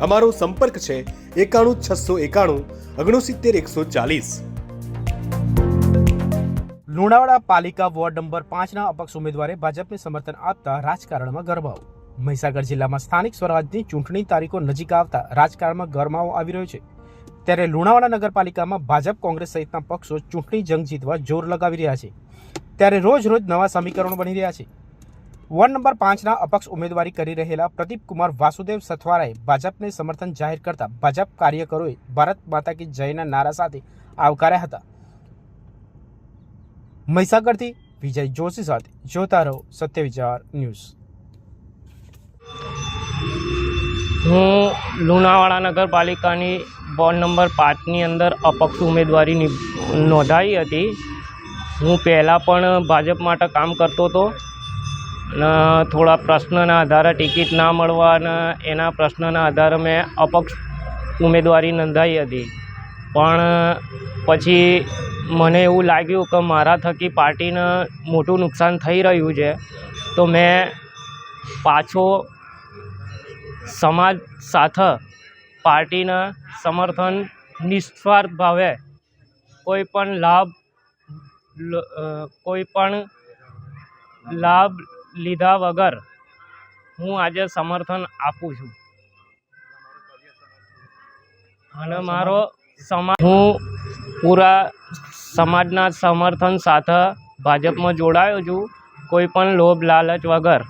અમારો સંપર્ક છે એકાણું છસો એકાણું ઓગણસિત્તેર એકસો ચાલીસ. લુણાવાડા પાલિકા વોર્ડ નંબર પાંચના અપક્ષ ઉમેદવારે ભાજપને સમર્થન આપતા રાજકારણમાં ગરમાવો મહીસાગર જિલ્લામાં સ્થાનિક સ્વરાજની ચૂંટણી તારીખો નજીક આવતા રાજકારણમાં ગરમાવો આવી રહ્યો છે. ત્યારે લુણાવાડા નગરપાલિકામાં ભાજપ કોંગ્રેસ સહિતના પક્ષો ચૂંટણી જંગ જીતવા જોર લગાવી રહ્યા છે. ત્યારે રોજ રોજ નવા સમીકરણો બની રહ્યા છે. વોર્ડ નંબર પાંચના અપક્ષ ઉમેદવારી કરી રહેલા પ્રદીપ કુમાર વાસુદેવ સથવારાએ ભાજપને સમર્થન જાહેર કરતા ભાજપ કાર્યકરોએ ભારત માતા કી જયના નારા સાથે આવકાર્યા હતા. મહીસાગરથી વિજય જોશી સાથે જોતા રહો સત્ય વિચાર ન્યૂઝ. હું લુણાવાડા નગરપાલિકાની વોર્ડ નંબર પાંચની અંદર અપક્ષ ઉમેદવારી નોંધાઈ હતી. હું પહેલાં પણ ભાજપ માટે કામ કરતો હતો. અને થોડા પ્રશ્નના આધારે ટિકિટ ના મળવાના એના પ્રશ્નના આધારે મેં અપક્ષ ઉમેદવારી નોંધાવી હતી. પણ પછી મને એવું લાગ્યું કે મારા થકી પાર્ટીને મોટું નુકસાન થઈ રહ્યું છે, તો મેં પાછો સમાજ સાથે પાર્ટીના સમર્થન નિસ્વાર્થ ભાવે કોઈ પણ લાભ કોઈ પણ લાભ લીધા વગર હું આજે સમર્થન આપું છું. અને મારો સમાજ હું પૂરા સમાજના સમર્થન સાથે ભાજપમાં જોડાયો છું. કોઈ પણ લોભ લાલચ વગર